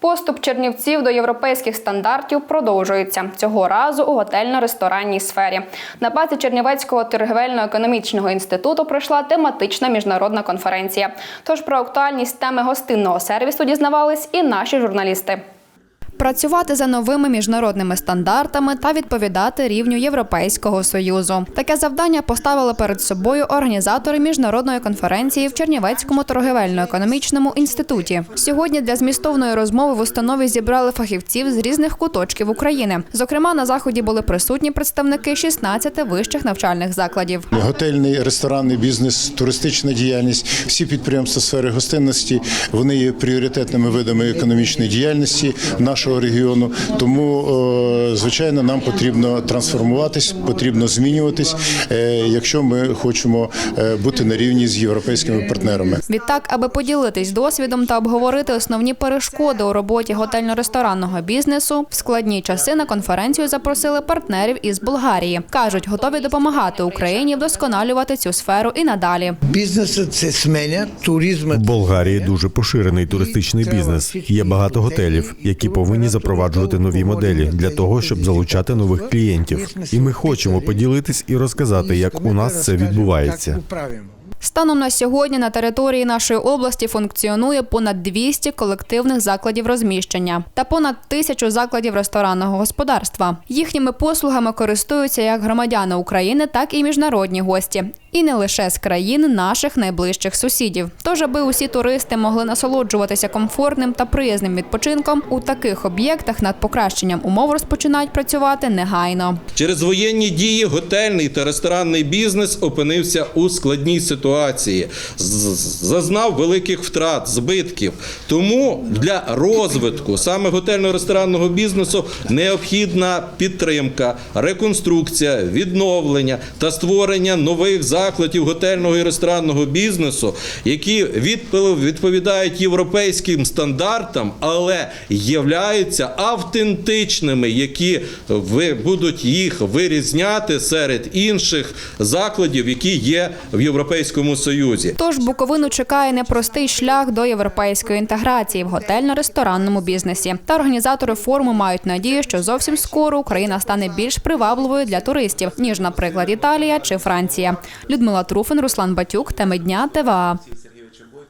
Поступ чернівців до європейських стандартів продовжується цього разу у готельно-ресторанній сфері. На базі Чернівецького торгівельно-економічного інституту пройшла тематична міжнародна конференція. Тож про актуальність теми гостинного сервісу дізнавались і наші журналісти. Працювати за новими міжнародними стандартами та відповідати рівню Європейського союзу. Таке завдання поставили перед собою організатори міжнародної конференції в Чернівецькому торгівельно-економічному інституті. Сьогодні для змістовної розмови в установі зібрали фахівців з різних куточків України. Зокрема, на заході були присутні представники 16 вищих навчальних закладів. Готельний, ресторанний бізнес, туристична діяльність, всі підприємства сфери гостинності вони є пріоритетними видами економічної діяльності нашого регіону. Тому, е, звичайно, нам потрібно трансформуватись, потрібно змінюватись, е, якщо ми хочемо е, бути на рівні з європейськими партнерами. Відтак, аби поділитись досвідом та обговорити основні перешкоди у роботі готельно-ресторанного бізнесу, в складні часи на конференцію запросили партнерів із Болгарії. кажуть, готові допомагати Україні вдосконалювати цю сферу і надалі. Бізнесът се сменя, туризмът В Болгарії дуже поширений туристичний бізнес. Є багато готелів, які повинні запроваджувати нові моделі для того, щоб залучати нових клієнтів. І ми хочемо поділитись і розказати, як у нас це відбувається. Станом на сьогодні на території нашої області функціонує понад 200 колективних закладів розміщення та понад тисячу закладів ресторанного господарства. Їхніми послугами користуються як громадяни України, так і міжнародні гості. І не лише з країн наших найближчих сусідів. Тож, аби усі туристи могли насолоджуватися комфортним та приязним відпочинком, у таких об'єктах над покращенням умов розпочинають працювати негайно. Через воєнні дії готельний та ресторанний бізнес опинився у складній ситуації, зазнав великих втрат, збитків. Тому для розвитку саме готельно-ресторанного бізнесу необхідна підтримка, реконструкція, відновлення та створення нових закладів готельного і ресторанного бізнесу, які відпо- відповідають європейським стандартам, але являються автентичними, які будуть їх вирізняти серед інших закладів, які є в Європейському Союзі. Тож Буковину чекає непростий шлях до європейської інтеграції в готельно-ресторанному бізнесі. Та організатори форуму мають надію, що зовсім скоро Україна стане більш привабливою для туристів ніж, наприклад, Італія чи Франція. Людмила Труфин, Руслан Батюк, теми дня ТВА.